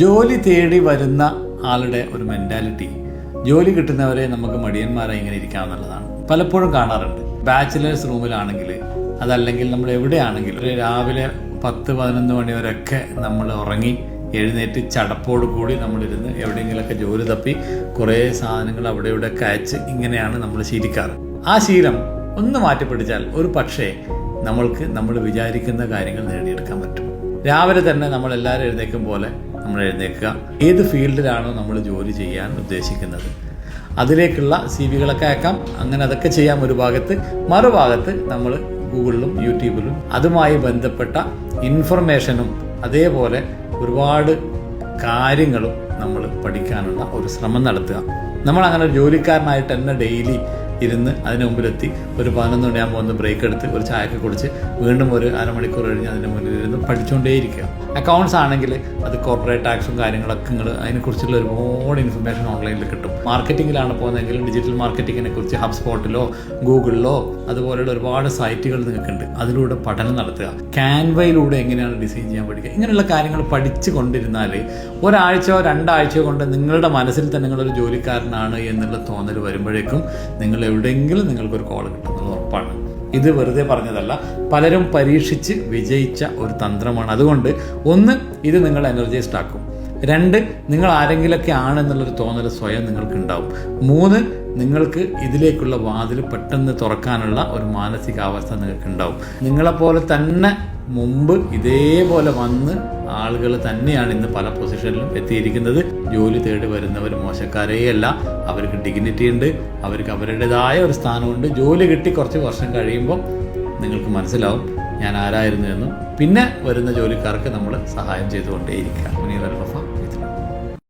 ജോലി തേടി വരുന്ന ആളുടെ ഒരു മെന്റാലിറ്റി ജോലി കിട്ടുന്നവരെ നമുക്ക് മടിയന്മാരെ ഇങ്ങനെ ഇരിക്കാമെന്നുള്ളതാണ് പലപ്പോഴും കാണാറുണ്ട്. ബാച്ചിലേഴ്സ് റൂമിലാണെങ്കിൽ അതല്ലെങ്കിൽ നമ്മൾ എവിടെയാണെങ്കിലും ഒരു രാവിലെ പത്ത് പതിനൊന്ന് മണി വരെയൊക്കെ നമ്മൾ ഉറങ്ങി എഴുന്നേറ്റ് ചടപ്പോട് കൂടി നമ്മളിരുന്ന് എവിടെയെങ്കിലുമൊക്കെ ജോലി തപ്പി കുറേ സാധനങ്ങൾ അവിടെ ഇവിടെയൊക്കെ അയച്ച് ഇങ്ങനെയാണ് നമ്മൾ ശീലിക്കാറ്. ആ ശീലം ഒന്ന് മാറ്റിപ്പിടിച്ചാൽ ഒരു പക്ഷേ നമ്മൾക്ക് നമ്മൾ വിചാരിക്കുന്ന കാര്യങ്ങൾ നേടിയെടുക്കാൻ പറ്റും. രാവിലെ തന്നെ നമ്മൾ എല്ലാവരും എഴുന്നേക്കും പോലെ നമ്മൾ എഴുന്നേൽക്കുക ഏത് ഫീൽഡിലാണോ നമ്മൾ ജോലി ചെയ്യാൻ ഉദ്ദേശിക്കുന്നത്. അതിലേക്കുള്ള സി വികളൊക്കെ അയക്കാം. അങ്ങനെ അതൊക്കെ ചെയ്യാം ഒരു ഭാഗത്ത് മറുഭാഗത്ത് നമ്മൾ ഗൂഗിളിലും യൂട്യൂബിലും അതുമായി ബന്ധപ്പെട്ട ഇൻഫർമേഷനും അതേപോലെ ഒരുപാട് കാര്യങ്ങളും നമ്മൾ പഠിക്കാനുള്ള ഒരു ശ്രമം നടത്തുക. നമ്മൾ അങ്ങനെ ഒരു ജോലിക്കാരനായിട്ട് തന്നെ ഡെയിലി ഇരുന്ന് അതിന് മുമ്പിലെത്തി ഒരു പതിനൊന്ന് മണിയാകുമ്പോൾ ഒന്ന് ബ്രേക്ക് എടുത്ത് ഒരു ചായയൊക്കെ കുടിച്ച് വീണ്ടും ഒരു അരമണിക്കൂർ കഴിഞ്ഞ് അതിന് മുന്നിൽ പഠിച്ചുകൊണ്ടേയിരിക്കുക അക്കൗണ്ട്സ് ആണെങ്കിൽ അത് കോർപ്പറേറ്റ് ടാക്സും കാര്യങ്ങളൊക്കെ നിങ്ങൾ അതിനെക്കുറിച്ചുള്ള ഒരുപാട് ഇൻഫർമേഷൻ ഓൺലൈനിൽ കിട്ടും. മാർക്കറ്റിങ്ങിലാണ് പോകുന്നതെങ്കിൽ ഡിജിറ്റൽ മാർക്കറ്റിങ്ങിനെ കുറിച്ച് ഹബ് സ്പോട്ടിലോ ഗൂഗിളിലോ അതുപോലെയുള്ള ഒരുപാട് സൈറ്റുകൾ നിങ്ങൾക്കുണ്ട്. അതിലൂടെ പഠനം നടത്തുക. ക്യാൻവയിലൂടെ എങ്ങനെയാണ് ഡിസൈൻ ചെയ്യാൻ പഠിക്കുക? ഇങ്ങനെയുള്ള കാര്യങ്ങൾ പഠിച്ചു കൊണ്ടിരുന്നാൽ ഒരാഴ്ചയോ രണ്ടാഴ്ചയോ കൊണ്ട് നിങ്ങളുടെ മനസ്സിൽ തന്നെ നിങ്ങളൊരു ജോലിക്കാരനാണ് എന്നുള്ള തോന്നൽ വരുമ്പോഴേക്കും നിങ്ങൾ എവിടെയെങ്കിലും നിങ്ങൾക്കൊരു കോൾ കിട്ടുന്നത് ഉറപ്പാണ്. ഇത് വെറുതെ പറഞ്ഞതല്ല. പലരും പരീക്ഷിച്ച് വിജയിച്ച ഒരു തന്ത്രമാണ്. അതുകൊണ്ട് ഒന്ന് ഇത് നിങ്ങൾ എനർജൈസ്ഡ് ആക്കും. രണ്ട് നിങ്ങൾ ആരെങ്കിലൊക്കെ ആണെന്നുള്ളൊരു തോന്നൽ സ്വയം നിങ്ങൾക്കുണ്ടാവും. മൂന്ന് നിങ്ങൾക്ക് ഇതിലേക്കുള്ള വാതിൽ പെട്ടെന്ന് തുറക്കാനുള്ള ഒരു മാനസികാവസ്ഥ നിങ്ങൾക്ക് ഉണ്ടാവും നിങ്ങളെപ്പോലെ തന്നെ മുമ്പ് ഇതേപോലെ വന്ന് ആളുകൾ തന്നെയാണ് ഇന്ന് പല പൊസിഷനിലും എത്തിയിരിക്കുന്നത്. ജോലി തേടി വരുന്നവർ മോശക്കാരേ അല്ല അവർക്ക് ഡിഗ്നിറ്റി ഉണ്ട്. അവർക്ക് അവരുടേതായ ഒരു സ്ഥാനമുണ്ട്. ജോലി കിട്ടി കുറച്ച് വർഷം കഴിയുമ്പോൾ നിങ്ങൾക്ക് മനസ്സിലാവും ഞാൻ ആരായിരുന്നു എന്നും. പിന്നെ വരുന്ന ജോലിക്കാർക്ക് നമ്മൾ സഹായം ചെയ്തുകൊണ്ടേയിരിക്കുക. മുനീർ